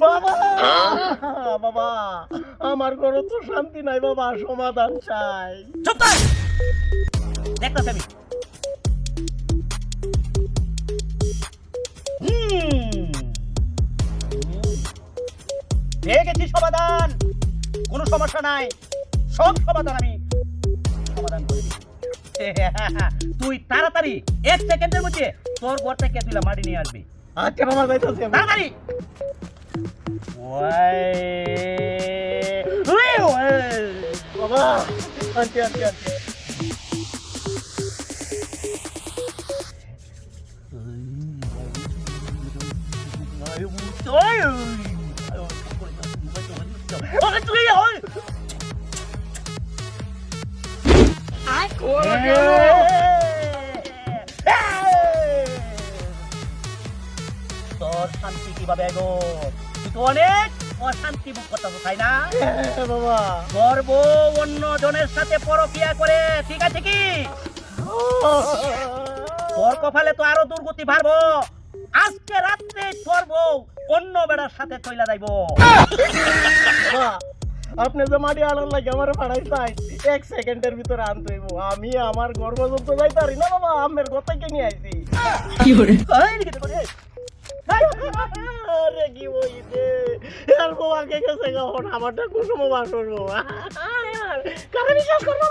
বাবা বাবা আমার ঘরে তো শান্তি নাই বাবা সমাধান চাই। চুপ কর! দেখতেছি আমি। পেয়ে গেছি সমাধান। কোনো সমস্যা নাই। সব সমাধান আমি। সমাধান করে দিচ্ছি। তুই তাড়াতাড়ি এক সেকেন্ডের মধ্যে তোর ঘর থেকে তুই মাটি নিয়ে আসবি আচ্ছা তাড়াতাড়ি বাবা আন্টি আন্টি আন্টি তোর শান্তি কীভাবে অনেক অশান্তি ভোগ তাই না বাবা গর্ব অন্য জনের সাথে পরকিয়া করে ঠিক আছে কি তোর কপালে তো আরও দুর্গতি ভারবো আজকে রাত্রে তোর বউ অন্য বেড়ার সাথে চইলা যাইব আপনি যে মাটি আনার লাগে আমার ভাড়াই চাই এক সেকেন্ডের ভিতরে আনতে হইব। আমি আমার গর্ব যাই পারি না বাবা আমের কথা কে নিয়ে আইছি কি দেখো আরে কি বইতে এর বউ আগে গেছে কখন? আমারটা কুসুম বাসর বাবা কারণ বিশ্বাস করব।